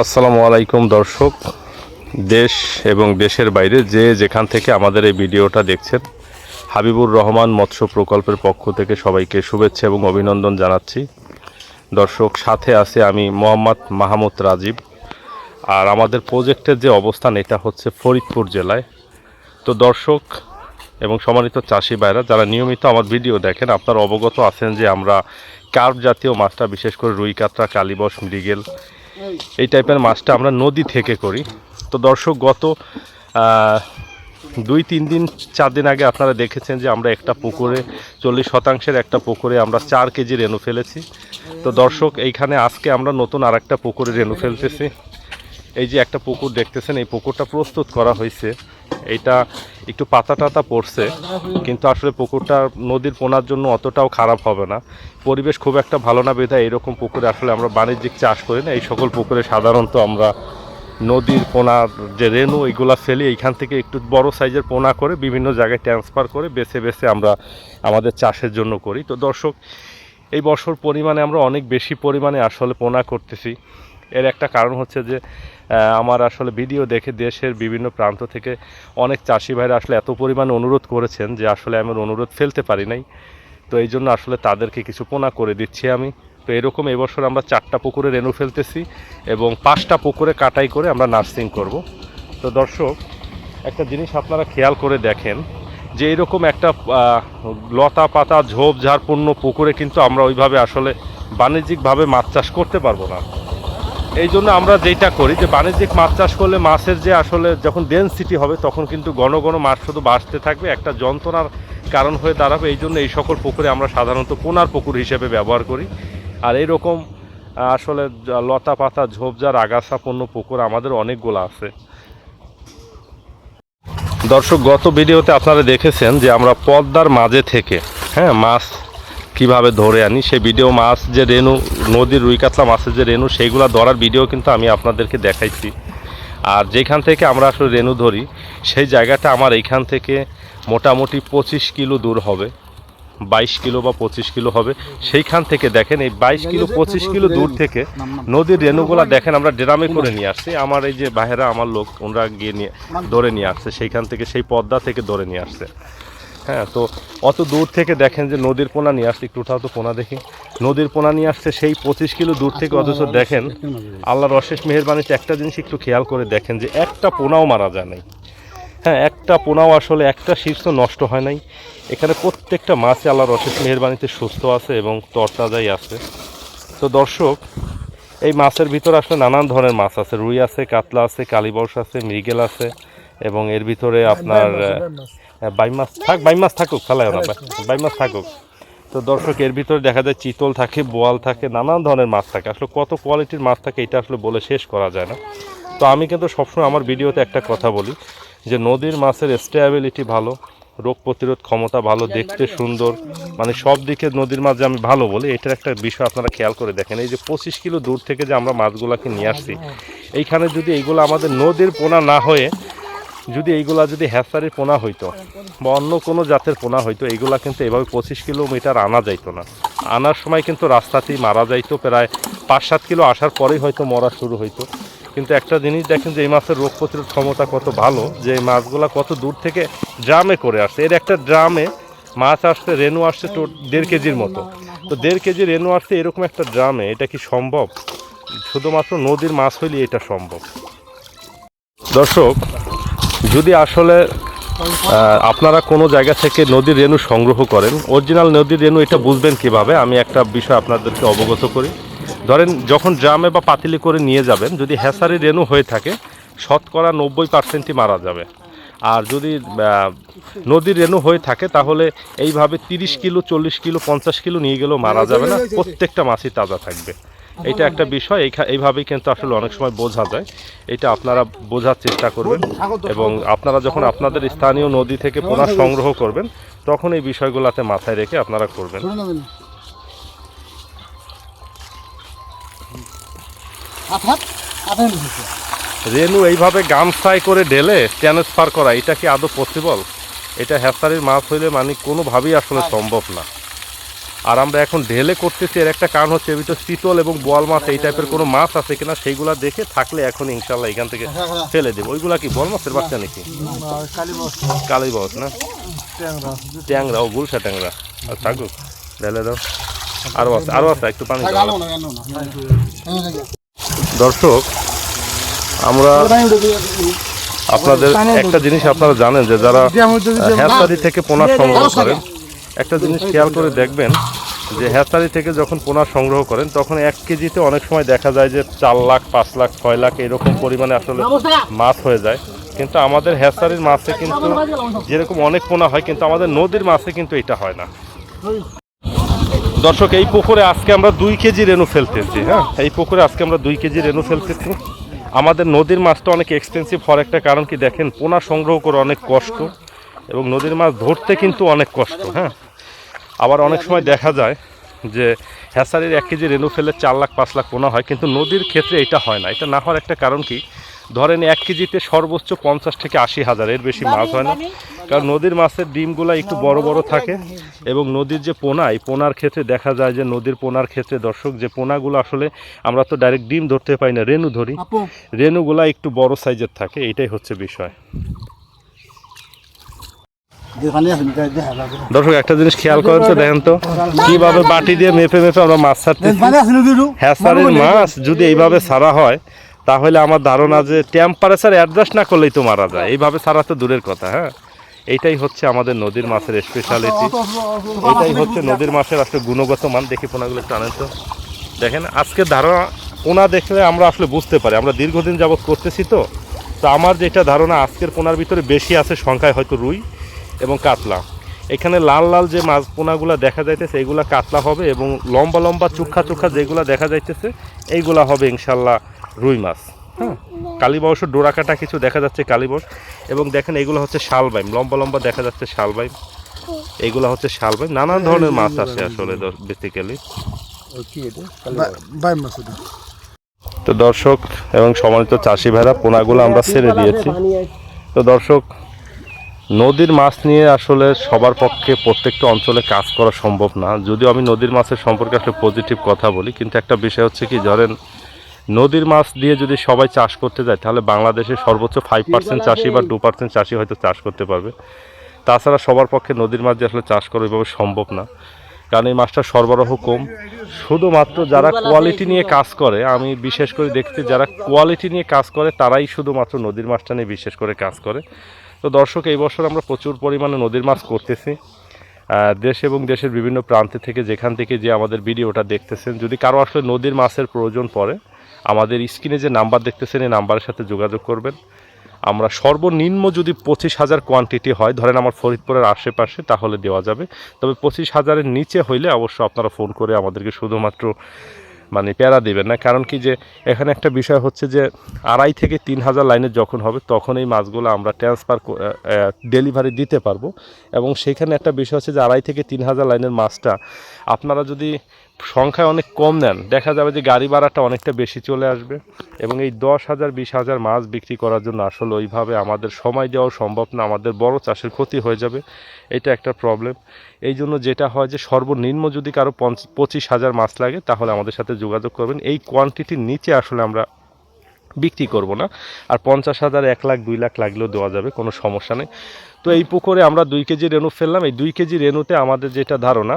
আসসালামু আলাইকুম, দর্শক। দেশ এবং দেশের বাইরে যে যেখান থেকে আমাদের এই ভিডিওটা দেখছেন, হাবিবুর রহমান মৎস্য প্রকল্পের পক্ষ থেকে সবাইকে শুভেচ্ছা এবং অভিনন্দন জানাচ্ছি। দর্শক, সাথে আছে আমি মোহাম্মদ মাহমুদ রাজীব। আর আমাদের প্রজেক্টের যে অবস্থান, এটা হচ্ছে ফরিদপুর জেলায়। তো দর্শক এবং সম্মানিত চাষি ভাইরা, যারা নিয়মিত আমার ভিডিও দেখেন, আপনারা অবগত আছেন যে আমরা কার্প জাতীয় মাছটা, বিশেষ করে রুই কাতরা কালিবস মৃগেল এই টাইপের মাছটা আমরা নদী থেকে করি। তো দর্শক, গত দুই, তিন দিন, চার দিন আগে আপনারা দেখেছেন যে আমরা একটা পুকুরে, চল্লিশ শতাংশের একটা পুকুরে আমরা চার কেজি রেণু ফেলেছি। তো দর্শক, এইখানে আজকে আমরা নতুন আর একটা পুকুরে রেণু ফেলতেছি। এই যে একটা পুকুর দেখতেছেন, এই পুকুরটা প্রস্তুত করা হয়েছে। এইটা একটু পাতা টাতা পড়ছে, কিন্তু আসলে পুকুরটা নদীর পোনার জন্য অতটাও খারাপ হবে না। পরিবেশ খুব একটা ভালো না বেধায় এরকম পুকুরে আসলে আমরা বাণিজ্যিক চাষ করি না। এই সকল পুকুরে সাধারণত আমরা নদীর পোনার যে রেণু এইগুলা ফেলি, এইখান থেকে একটু বড় সাইজের পোনা করে বিভিন্ন জায়গায় ট্রান্সফার করে বেছে বেছে আমরা আমাদের চাষের জন্য করি। তো দর্শক, এই বছর পরিমাণে আমরা অনেক বেশি পরিমাণে আসলে পোনা করতেছি। এর একটা কারণ হচ্ছে যে আমার আসলে ভিডিও দেখে দেশের বিভিন্ন প্রান্ত থেকে অনেক চাষি ভাইরা আসলে এত পরিমাণ অনুরোধ করেছেন যে আসলে আমার অনুরোধ ফেলতে পারি নাই। তো এই জন্য আসলে তাদেরকে কিছু পোনা করে দিচ্ছি আমি। তো এরকম এবছর আমরা চারটা পুকুরে রেণু ফেলতেছি এবং পাঁচটা পুকুরে কাটাই করে আমরা নার্সিং করব। তো দর্শক, একটা জিনিস আপনারা খেয়াল করে দেখেন যে এরকম একটা লতা পাতা ঝোপ ঝাড়পূর্ণ পুকুরে কিন্তু আমরা ওইভাবে আসলে বাণিজ্যিকভাবে মাছ চাষ করতে পারব না। এই জন্য আমরা যেটা করি যে বাণিজ্যিক মাছ চাষ করলে মাছের যে আসলে যখন ডেন্সিটি হবে তখন কিন্তু ঘন ঘন মাছ শুধু বাঁচতে থাকবে একটা যন্ত্রণার কারণ হয়ে দাঁড়াবে। এই জন্য এই সকল পুকুরে আমরা সাধারণত পোনার পুকুর হিসেবে ব্যবহার করি। আর এইরকম আহ, আসলে লতা পাতা ঝোপঝাড় আগাছাপূর্ণ পুকুর আমাদের অনেকগুলো আছে। দর্শক গত ভিডিওতে আপনারা দেখেছেন যে আমরা পদ্মার মাঝে থেকে হ্যাঁ মাছ কীভাবে ধরে আনি? সেই ভিডিও মাছ যে রেণু, নদীর রুই কাতলা মাছের যে রেণু, সেইগুলো ধরার ভিডিও কিন্তু আমি আপনাদেরকে দেখাইছি। আর যেখান থেকে আমরা আসলে রেণু ধরি, সেই জায়গাটা আমার এইখান থেকে মোটামুটি পঁচিশ কিলো দূর হবে। বাইশ কিলো বা পঁচিশ কিলো হবে। সেইখান থেকে দেখেন, এই বাইশ কিলো, পঁচিশ কিলো দূর থেকে নদীর রেণুগুলা দেখেন, আমরা ড্রামে করে নিয়ে আসছি। আমার এই যে বাহেরা আমার লোক, ওনারা গিয়ে নিয়ে, ধরে নিয়ে আসছে। সেইখান থেকে, সেই পদ্মা থেকে ধরে নিয়ে আসছে। হ্যাঁ তো অত দূর থেকে দেখেন যে নদীর পোনা নিয়ে আসছে একটু উঠাও তো পোনা দেখি। নদীর পোনা নিয়ে আসছে সেই পঁচিশ কিলো দূর থেকে অথচ দেখেন আল্লাহর অশেষ মেহেরবানিতে একটা জিনিস একটু খেয়াল করে দেখেন যে একটা পোনাও মারা যায় নাই। হ্যাঁ একটা পোনাও আসলে একটা শীর্ষ নষ্ট হয় নাই। এখানে প্রত্যেকটা মাছে আল্লাহর অশেষ মেহেরবানিতে সুস্থ আছে এবং তরতাজাই আছে। তো দর্শক এই মাছের ভিতরে আসলে নানান ধরনের মাছ আছে। রুই আছে কাতলা আছে কালীবর্ষ আছে মৃগেল আছে। এবং এর ভিতরে আপনার আহ, বাই মাছ। থাক বাই মাছ থাকুক ফেলায় না বাই- বাই মাছ থাকুক। তো দর্শক এর ভিতরে দেখা যায় চিতল থাকে বোয়াল থাকে নানান ধরনের মাছ থাকে। আসলে কত কোয়ালিটির মাছ থাকে এটা আসলে বলে শেষ করা যায় না। তো আমি কিন্তু সবসময় আমার ভিডিওতে একটা কথা বলি যে নদীর মাছের স্টেবিলিটি ভালো রোগ প্রতিরোধ ক্ষমতা ভালো দেখতে সুন্দর মানে সব দিকে নদীর মাছ যে আমি ভালো বলি এটার একটা বিষয় আপনারা খেয়াল করে দেখেন। এই যে পঁচিশ কিলো দূর থেকে যে আমরা মাছগুলাকে নিয়ে আসছি এইখানে যদি এইগুলো আমাদের নদীর পোনা না হয়ে যদি এইগুলা যদি হ্যাসারির পোনা হইতো, বা অন্য কোনো জাতের পোনা হইতো, এইগুলা কিন্তু এভাবে পঁচিশ কিলোমিটার আনা যাইতো না। আনার সময় কিন্তু রাস্তাতেই মারা যাইতো, প্রায় পাঁচ সাত কিলো আসার পরেই হয়তো মরা শুরু হইতো। কিন্তু একটা জিনিস দেখেন যে এই মাছের রোগ প্রতিরোধ ক্ষমতা কত ভালো, যে এই মাছগুলা কত দূর থেকে ড্রামে করে আসছে। এর একটা ড্রামে মাছ আসছে রেনু আসছে দেড় কেজির মতো। তো দেড় কেজি রেনু আসছে এরকম একটা ড্রামে, এটা কি সম্ভব? শুধুমাত্র নদীর মাছ হইলে এটা সম্ভব। দর্শক যদি আসলে আপনারা কোনো জায়গা থেকে নদীর রেণু সংগ্রহ করেন, অরিজিনাল নদীর রেণু এটা বুঝবেন কীভাবে? আমি একটা বিষয় আপনাদেরকে অবগত করি। ধরেন, যখন ড্রামে বা পাতিলি করে নিয়ে যাবেন, যদি হ্যাসারি রেণু হয়ে থাকে, শতকরা নব্বই পার্সেন্টই মারা যাবে। আর যদি নদীর রেণু হয়ে থাকে, তাহলে এইভাবে তিরিশ কিলো, চল্লিশ কিলো, পঞ্চাশ কিলো নিয়ে গেলেও মারা যাবে না। প্রত্যেকটা মাছই তাজা থাকবে। এটা একটা বিষয় এইখা- এইভাবেই কিন্তু আসলে অনেক সময় বোঝা যায়। এটা আপনারা বোঝার চেষ্টা করবেন এবং আপনারা যখন আপনাদের স্থানীয় নদী থেকে পোনা সংগ্রহ করবেন তখন এই বিষয়গুলোতে মাথায় রেখে আপনারা করবেন। রেনু এইভাবে গামছাই করে ঢেলে ট্রান্সফার করা এটা কি আদৌ পসিবল এটা হ্যাসারির মাছ হইলে মানে কোনোভাবেই আসলে সম্ভব না। আর আমরা এখন ঢেলে করতেছি এর একটা কারণ হচ্ছে এর ভিতর শীতল এবং বোয়াল মাছ এই টাইপের কোনো মাছ আছে কিনা সেইগুলা দেখে থাকলে এখন ইনশাল্লাহ এখান থেকে ফেলে দেবো। ওইগুলা কি বোয়াল মাছের বাচ্চা নাকি? কালী বস না? ট্যাংরা ও গুলশা ট্যাংরা। আর থাকুক ঢেলে দাও। আরও আছে আরও আছে একটু পানি দর্শক আমরা আপনাদের একটা জিনিস আপনারা জানেন যে যারা হ্যাঁসারি থেকে পোনা সংগ্রহ করেন একটা জিনিস খেয়াল করে দেখবেন যে হ্যাঁসারি থেকে যখন পোনা সংগ্রহ করেন, তখন এক কেজিতে অনেক সময় দেখা যায় যে চার লাখ, পাঁচ লাখ, ছয় লাখ এরকম পরিমাণে আসলে মাছ হয়ে যায়। কিন্তু আমাদের হ্যাঁসারির মাছে কিন্তু যেরকম অনেক পোনা হয়, কিন্তু আমাদের নদীর মাছে কিন্তু এটা হয় না। দর্শক, এই পুকুরে আজকে আমরা দুই কেজি রেনু ফেলতেছি হ্যাঁ? এই পুকুরে আজকে আমরা দুই কেজি রেনু ফেলতেছি। আমাদের নদীর মাছটা অনেক এক্সপেন্সিভ হওয়ার একটা কারণ কি দেখেন, পোনা সংগ্রহ করে অনেক কষ্ট। এবং নদীর মাছ ধরতে কিন্তু অনেক কষ্ট হ্যাঁ? আবার অনেক সময় দেখা যায় যে হ্যাসারির এক কেজি রেনু ফেলে চার লাখ পাঁচ লাখ পোনা হয় কিন্তু নদীর ক্ষেত্রে এটা হয় না। এটা না হওয়ার একটা কারণ কি? ধরেন এক কেজিতে সর্বোচ্চ পঞ্চাশ থেকে আশি হাজার এর বেশি মাছ হয় না। কারণ নদীর মাছের ডিমগুলা একটু বড় বড় থাকে এবং নদীর যে পোনা এই পোনার ক্ষেত্রে দেখা যায় যে নদীর পোনার ক্ষেত্রে দর্শক যে পোনাগুলো আসলে আমরা তো ডাইরেক্ট ডিম ধরতে পাই না রেনু ধরি রেনুগুলা একটু বড় সাইজের থাকে এটাই হচ্ছে বিষয় যেখানে আছেন দেখা যাবে দর্শক, একটা জিনিস খেয়াল করেন তো দেখেন তো, কীভাবে বাটি দিয়ে মেপে মেপে আমরা মাছ ছাড়তেছি। হ্যাঁ মাছ যদি এইভাবে ছাড়া হয়, তাহলে আমার ধারণা যে টেম্পারেচার অ্যাডজাস্ট না করলেই তো মারা যায়। এইভাবে ছাড়া তো দূরের কথা হ্যাঁ? এইটাই হচ্ছে আমাদের নদীর মাছের স্পেশালিটি এটাই হচ্ছে নদীর মাছের আসলে গুণগত মান। দেখি পোনাগুলো একটু আনেন তো। দেখেন, আজকে ধারণা, পোনা দেখলে আমরা আসলে বুঝতে পারি। আমরা দীর্ঘদিন যাবৎ করতেছি তো। তো আমার যেটা ধারণা, আজকের পোনার ভিতরে বেশি আছে, সংখ্যায় হয়তো রুই। এবং কাতলা। এখানে লাল লাল যে মাছ পোনাগুলো দেখা যাইতেছে এইগুলা কাতলা হবে এবং লম্বা লম্বা চুক্ষা চুক্ষা যেগুলো দেখা যাইতেছে এইগুলা হবে ইনশাল্লাহ রুই মাছ। হ্যাঁ? কালীবাউসের ডোরা কাটা কিছু দেখা যাচ্ছে কালীবাউস এবং দেখেন এগুলো হচ্ছে শালবাইম লম্বা লম্বা দেখা যাচ্ছে শালবাইম। এগুলো হচ্ছে শালবাইম নানান ধরনের মাছ আসে আসলে বেসিক্যালি তো দর্শক এবং সম্মানিত চাষি ভাইরা পোনাগুলো আমরা ছেড়ে দিয়েছি। তো দর্শক নদীর মাছ নিয়ে আসলে সবার পক্ষে প্রত্যেকটা অঞ্চলে কাজ করা সম্ভব না। যদিও আমি নদীর মাছের সম্পর্কে একটা পজিটিভ কথা বলি, কিন্তু একটা বিষয় হচ্ছে কি, ধরেন নদীর মাছ দিয়ে যদি সবাই চাষ করতে যায়, তাহলে বাংলাদেশে সর্বোচ্চ ফাইভ পার্সেন্ট চাষি বা টু পার্সেন্ট চাষি হয়তো চাষ করতে পারবে। তাছাড়া সবার পক্ষে নদীর মাছ দিয়ে আসলে চাষ করা ওইভাবে সম্ভব না, কারণ এই মাছটা সরবরাহ কম। শুধুমাত্র যারা কোয়ালিটি নিয়ে কাজ করে, আমি বিশেষ করে দেখতে যারা কোয়ালিটি নিয়ে কাজ করে, তারাই শুধুমাত্র নদীর মাছটা নিয়ে বিশেষ করে কাজ করে। তো দর্শক, এই বছর আমরা প্রচুর পরিমাণে নদীর মাছ করতেছি। দেশ এবং দেশের বিভিন্ন প্রান্তে থেকে যেখান থেকে যে আমাদের ভিডিওটা দেখতেছেন, যদি কারও আসলে নদীর মাছের প্রয়োজন পড়ে, আমাদের স্ক্রিনে যে নাম্বার দেখতেছেন, এই নাম্বারের সাথে যোগাযোগ করবেন। আমরা সর্বনিম্ন যদি পঁচিশ হাজার কোয়ান্টিটি হয়, ধরেন আমার ফরিদপুরের আশেপাশে, তাহলে দেওয়া যাবে। তবে পঁচিশ হাজারের নিচে হইলে অবশ্য আপনারা ফোন করে আমাদেরকে শুধুমাত্র মানে প্যারা দেবেন না। কারণ কি যে, এখানে একটা বিষয় হচ্ছে যে, আড়াই থেকে তিন হাজার লাইনের যখন হবে, তখন এই মাছগুলো আমরা ট্রান্সফার ডেলিভারি দিতে পারব। এবং সেখানে একটা বিষয় হচ্ছে যে, আড়াই থেকে তিন হাজার লাইনের মাছটা আপনারা যদি সংখ্যায় অনেক কম নেন। দেখা যাবে যে গাড়ি ভাড়াটা অনেকটা বেশি চলে আসবে এবং এই দশ হাজার, বিশ হাজার মাছ বিক্রি করার জন্য আসলে ওইভাবে আমাদের সময় দেওয়া সম্ভব না, আমাদের বড় চাষের ক্ষতি হয়ে যাবে। এটা একটা প্রবলেম এই জন্য যেটা হয় যে সর্বনিম্ন যদি কারও পঁচিশ হাজার মাছ লাগে, তাহলে আমাদের সাথে যোগাযোগ করবেন। এই কোয়ান্টিটির নিচে আসলে আমরা বিক্রি করব না। আর পঞ্চাশ হাজার, এক লাখ, দুই লাখ লাগলেও দেওয়া যাবে, কোনো সমস্যা নেই। তো এই পুকুরে আমরা দুই কেজি রেনু ফেললাম। এই দুই কেজি রেনুতে আমাদের যেটা ধারণা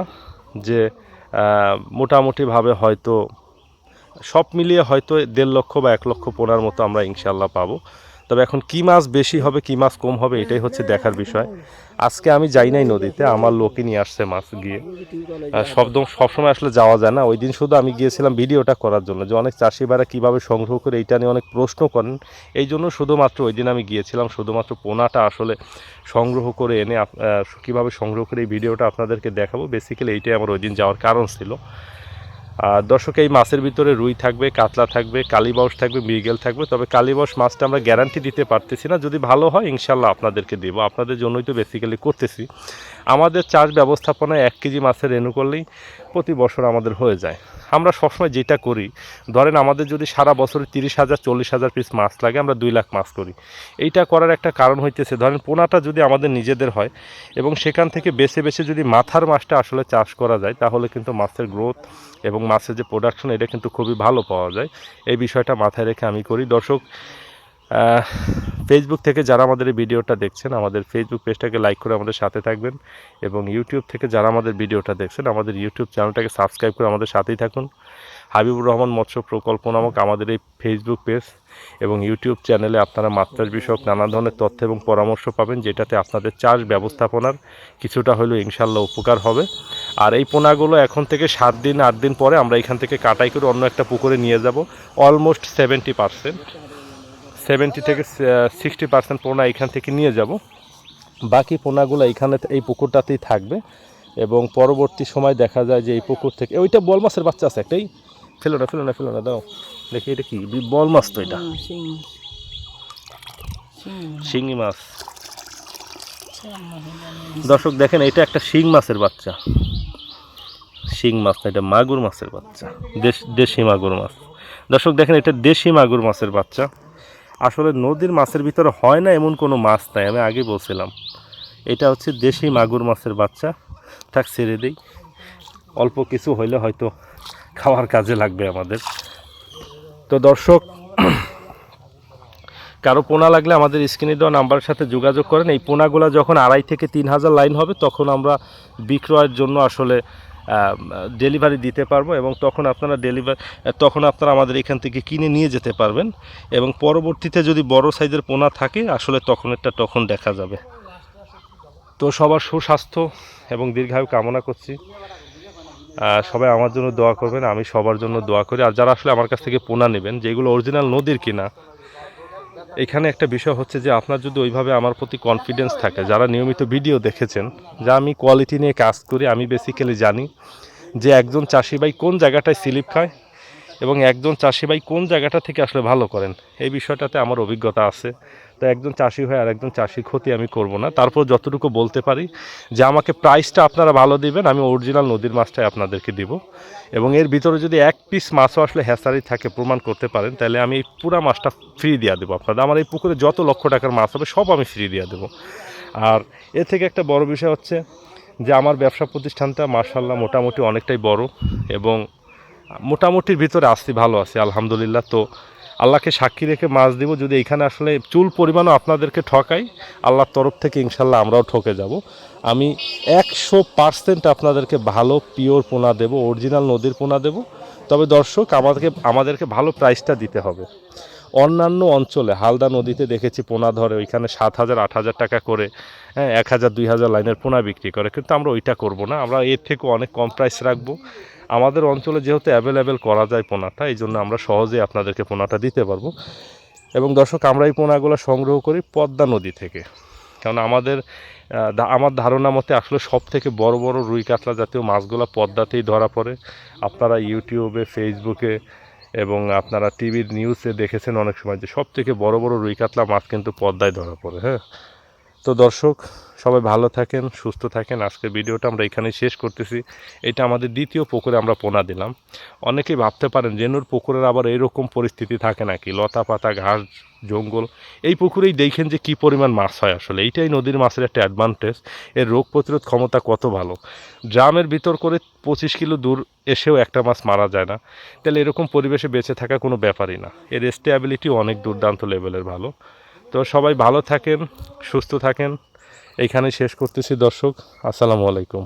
যে মোটামুটিভাবে হয়তো সব মিলিয়ে হয়তো দেড় লক্ষ বা এক লক্ষ পোনার মতো আমরা ইনশাল্লাহ পাবো। তবে এখন কি মাছ বেশি হবে, কি মাছ কম হবে, এটাই হচ্ছে দেখার বিষয়। আজকে আমি যাই নাই নদীতে, আমার লোকই নিয়ে আসছে মাছ গিয়ে। সব সবসময় আসলে যাওয়া যায় না। ওই দিন শুধু আমি গিয়েছিলাম ভিডিওটা করার জন্য, যে অনেক চাষি ভাইরা কীভাবে সংগ্রহ করে এইটা নিয়ে অনেক প্রশ্ন করেন। এই জন্য শুধুমাত্র ওই দিন আমি গিয়েছিলাম, শুধুমাত্র পোনাটা আসলে সংগ্রহ করে এনে কীভাবে সংগ্রহ করে এই ভিডিওটা আপনাদেরকে দেখাবো। বেসিক্যালি এইটাই আমার ওই দিন যাওয়ার কারণ ছিল। দর্শক, এই মাছের ভিতরে রুই থাকবে, কাতলা থাকবে কালীবাউস থাকবে, মৃগেল থাকবে। তবে কালীবাউস মাছটা আমরা গ্যারান্টি দিতে পারতেছি না। যদি ভালো হয়, ইনশাল্লাহ আপনাদেরকে দেবো। আপনাদের জন্যই তো বেসিক্যালি করতেছি। আমাদের চাষ ব্যবস্থাপনায় এক কেজি মাছের রেনু করলেই প্রতি বছর আমাদের হয়ে যায়। আমরা সবসময় যেটা করি, ধরেন আমাদের যদি সারা বছরে তিরিশ হাজার, চল্লিশ হাজার পিস মাছ লাগে, আমরা দুই লাখ মাছ করি। এইটা করার একটা কারণ হইতেছে, ধরেন পোনাটা যদি আমাদের নিজেদের হয় এবং সেখান থেকে বেছে বেছে যদি মাথার মাছটা আসলে চাষ করা যায়, তাহলে কিন্তু মাছের গ্রোথ এবং মাছের যে প্রোডাকশন এটা কিন্তু খুবই ভালো পাওয়া যায়। এই বিষয়টা মাথায় রেখে আমি করি। দর্শক ফেসবুক থেকে যারা আমাদের এই ভিডিওটা দেখছেন, আমাদের ফেসবুক পেজটাকে লাইক করে আমাদের সাথে থাকবেন এবং ইউটিউব থেকে যারা আমাদের ভিডিওটা দেখছেন, আমাদের ইউটিউব চ্যানেলটাকে সাবস্ক্রাইব করে আমাদের সাথেই থাকুন। হাবিবুর রহমান মৎস্য প্রকল্প নামক আমাদের এই ফেসবুক পেজ এবং ইউটিউব চ্যানেলে আপনারা মাছ বিষয়ক নানা ধরনের তথ্য এবং পরামর্শ পাবেন, যেটাতে আপনাদের চাষ ব্যবস্থাপনার কিছুটা হলেও ইনশাল্লাহ উপকার হবে। আর এই পোনাগুলো এখন থেকে সাত দিন, আট দিন পরে আমরা এখান থেকে কাটাই করে অন্য একটা পুকুরে নিয়ে যাব। অলমোস্ট সেভেন্টি পার্সেন্ট সেভেন্টি থেকে সিক্সটি পার্সেন্ট পোনা এখান থেকে নিয়ে যাব। বাকি পোনাগুলো এখানে এই পুকুরটাতেই থাকবে এবং পরবর্তী সময় দেখা যায় যে এই পুকুর থেকে ওইটা বল মাছের বাচ্চা আছে একটাই। ফেলো না ফেলো না ফেলো না দাও দেখি এটা কি? বল মাছ তো এটা। শিঙি মাছ। দর্শক দেখেন এটা একটা শিং মাছের বাচ্চা। শিং মাছ না এটা মাগুর মাছের বাচ্চা। দেশ দেশি মাগুর মাছ। দর্শক দেখেন এটা দেশি মাগুর মাছের বাচ্চা। আসলে নদীর মাছের ভিতরে হয় না এমন কোনো মাছ নাই, আমি আগে বলছিলাম। এটা হচ্ছে দেশি মাগুর মাছের বাচ্চা। থাক, ছেড়ে দিই। অল্প কিছু হইলে হয়তো খাওয়ার কাজে লাগবে আমাদের। তো দর্শক, কারও পোনা লাগলে আমাদের স্ক্রিনে দেওয়া নাম্বারের সাথে যোগাযোগ করেন। এই পোনাগুলো যখন আড়াই থেকে তিন হাজার লাইন হবে, তখন আমরা বিক্রয়ের জন্য আসলে ডেলিভারি দিতে পারব এবং তখন আপনারা ডেলিভারি তখন আপনারা আমাদের এখান থেকে কিনে নিয়ে যেতে পারবেন এবং পরবর্তীতে যদি বড় সাইজের পোনা থাকে, আসলে তখন একটা তখন দেখা যাবে। তো সবার সুস্বাস্থ্য এবং দীর্ঘায়ু কামনা করছি। সবাই আমার জন্য দোয়া করবেন, আমি সবার জন্য দোয়া করি। আর যারা আসলে আমার কাছ থেকে পোনা নেবেন, যেগুলো অরিজিনাল নদীর কিনা এখানে একটা বিষয় হচ্ছে যে আপনার যদি ওইভাবে আমার প্রতি কনফিডেন্স থাকে, যারা নিয়মিত ভিডিও দেখেছেন, যা আমি কোয়ালিটি নিয়ে কাজ করি, আমি বেসিক্যালি জানি যে একজন চাষি ভাই কোন জায়গাটায় স্লিপ খায় এবং একজন চাষি ভাই কোন জায়গাটা থেকে আসলে ভালো করেন। এই বিষয়টাতে আমার অভিজ্ঞতা আছে। তো একজন চাষি হয়ে আর একজন চাষির ক্ষতি আমি করব না। তারপর যতটুকু বলতে পারি যে আমাকে প্রাইসটা আপনারা ভালো দিবেন, আমি অরিজিনাল নদীর মাছটাই আপনাদেরকে দিব। এবং এর ভিতরে যদি এক পিস মাছও আসলে হ্যাসারি থাকে, প্রমাণ করতে পারেন, তাহলে আমি এই পুরা মাছটা ফ্রি দিয়ে দেবো আপনাদের। আমার এই পুকুরে যত লক্ষ টাকার মাছ হবে, সব আমি ফ্রি দিয়ে দেবো। আর এ থেকে একটা বড় বিষয় হচ্ছে যে আমার ব্যবসা প্রতিষ্ঠানটা মার্শাল্লাহ মোটামুটি অনেকটাই বড় এবং মোটামুটির ভিতরে আসছি ভালো আছি, আলহামদুলিল্লাহ। তো আল্লাহকে সাক্ষী রেখে মাছ দিব, যদি এখানে আসলে চুল পরিমাণও আপনাদেরকে ঠকাই, আল্লাহর তরফ থেকে ইনশাল্লাহ আমরাও ঠকে যাব। আমি একশো পার্সেন্ট আপনাদেরকে ভালো, পিওর পোনা দেব, অরিজিনাল নদীর পোনা দেব। তবে দর্শক, আমাদেরকে আমাদেরকে ভালো প্রাইসটা দিতে হবে। অন্যান্য অঞ্চলে, হালদা নদীতে দেখেছি পোনা ধরে ওইখানে সাত হাজার, আট হাজার টাকা করে হ্যাঁ এক হাজার, দুই হাজার লাইনের পোনা বিক্রি করে। কিন্তু আমরা ওইটা করব না। আমরা এর থেকে অনেক কম প্রাইস রাখব। আমাদের অঞ্চলে যেহেতু অ্যাভেলেবেল করা যায় পোনাটা এই জন্য আমরা সহজেই আপনাদেরকে পোনাটা দিতে পারব। এবং দর্শক, আমরা এই পোনাগুলো সংগ্রহ করি পদ্মা নদী থেকে। কারণ আমাদের আমার ধারণা মতে আসলে সব থেকে বড় বড় রুই কাতলা জাতীয় মাছগুলো পদ্মাতেই ধরা পড়ে। আপনারা ইউটিউবে, ফেসবুকে এবং আপনারা টিভির নিউজে দেখেছেন অনেক সময় যে সব থেকে বড় বড় রুই কাতলা মাছ কিন্তু পদ্মায় ধরা পড়ে হ্যাঁ? তো দর্শক সবাই ভালো থাকেন, সুস্থ থাকেন। আজকের ভিডিওটা আমরা এখানে শেষ করতেছি। এটা আমাদের দ্বিতীয় পুকুরে আমরা পোনা দিলাম। অনেকেই ভাবতে পারেন, জেনুর পুকুরের আবার এরকম পরিস্থিতি থাকে নাকি? লতা পাতা ঘাস, জঙ্গল। এই পুকুরেই দেখেন যে কি পরিমাণ মাছ হয় আসলে। এইটাই নদীর মাছের একটা অ্যাডভান্টেজ এর রোগ প্রতিরোধ ক্ষমতা কত ভালো? ড্রামের ভিতর করে পঁচিশ কিলো দূর এসেও একটা মাছ মারা যায় না। তাহলে এরকম পরিবেশে বেঁচে থাকা কোনো ব্যাপারই না। এর স্টেবিলিটি অনেক দুর্দান্ত লেভেলের ভালো। তো সবাই ভালো থাকেন, সুস্থ থাকেন। এইখানে শেষ করতেছি দর্শক আসসালামু আলাইকুম।